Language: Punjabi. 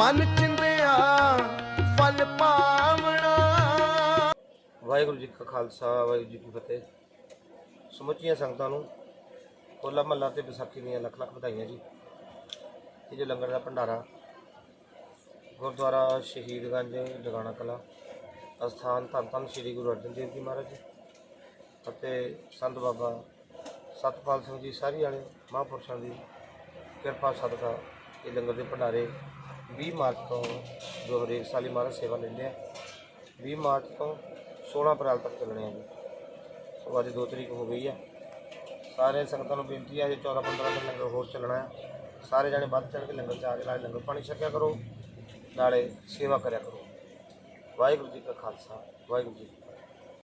ਮਨ ਚਿੰਦਿਆ ਫਲ ਪਾਵਣਾ। ਵਾਹਿਗੁਰੂ ਜੀ ਕਾ ਖਾਲਸਾ, ਵਾਹਿਗੁਰੂ ਜੀ ਕੀ ਫਤਿਹ। ਸਮੁੱਚੀਆਂ ਸੰਗਤਾਂ ਨੂੰ ਹੋਲਾ ਮਹੱਲਾ ਤੇ ਵਿਸਾਖੀ ਦੀਆਂ ਲੱਖ ਲੱਖ ਵਧਾਈਆਂ ਜੀ। ਇਹ ਜੋ ਲੰਗਰ ਦਾ ਭੰਡਾਰਾ, ਗੁਰਦੁਆਰਾ ਸ਼ਹੀਦਗੰਜ ਜਗਾਣਾ ਕਲਾ, ਅਸਥਾਨ ਧੰਨ ਧੰਨ ਸ੍ਰੀ ਗੁਰੂ ਅਰਜਨ ਦੇਵ ਜੀ ਮਹਾਰਾਜ ਅਤੇ ਸੰਤ ਬਾਬਾ ਸਤਪਾਲ ਸਿੰਘ ਜੀ ਸਾਰੀ ਵਾਲੇ ਮਹਾਂਪੁਰਸ਼ਾਂ ਦੀ ਕਿਰਪਾ, ਸਦਕਾ ਇਹ ਲੰਗਰ ਦੇ ਭੰਡਾਰੇ 20 ਮਾਰਚ ਤੋਂ ਜੋ ਹਰੇਕ ਸਾਲੀ ਮਹਾਰਾਜ ਸੇਵਾ ਲੈਂਦੇ ਆ। 20 ਮਾਰਚ ਤੋਂ 16 ਅਪ੍ਰੈਲ ਤੱਕ ਚੱਲਣੇ ਆ ਜੀ। ਸੋ ਅੱਜ 2 ਤਰੀਕ ਹੋ ਗਈ ਆ। ਸਾਰੇ ਸੰਗਤਾਂ ਨੂੰ ਬੇਨਤੀ ਹੈ ਜੇ 14 15 ਦਿਨ ਲੰਗਰ ਹੋਰ ਚੱਲਣਾ ਹੈ ਸਾਰੇ ਜਾਣੇ ਵੱਧ ਚੜ ਕੇ ਲੰਗਰ ਚ ਕੇ ਨਾਲੇ ਲੰਗਰ ਪਾਣੀ ਛਕਿਆ ਕਰੋ, ਨਾਲੇ ਸੇਵਾ ਕਰਿਆ ਕਰੋ। ਵਾਹਿਗੁਰੂ ਜੀ ਕਾ ਖਾਲਸਾ, ਵਾਹਿਗੁਰੂ ਜੀ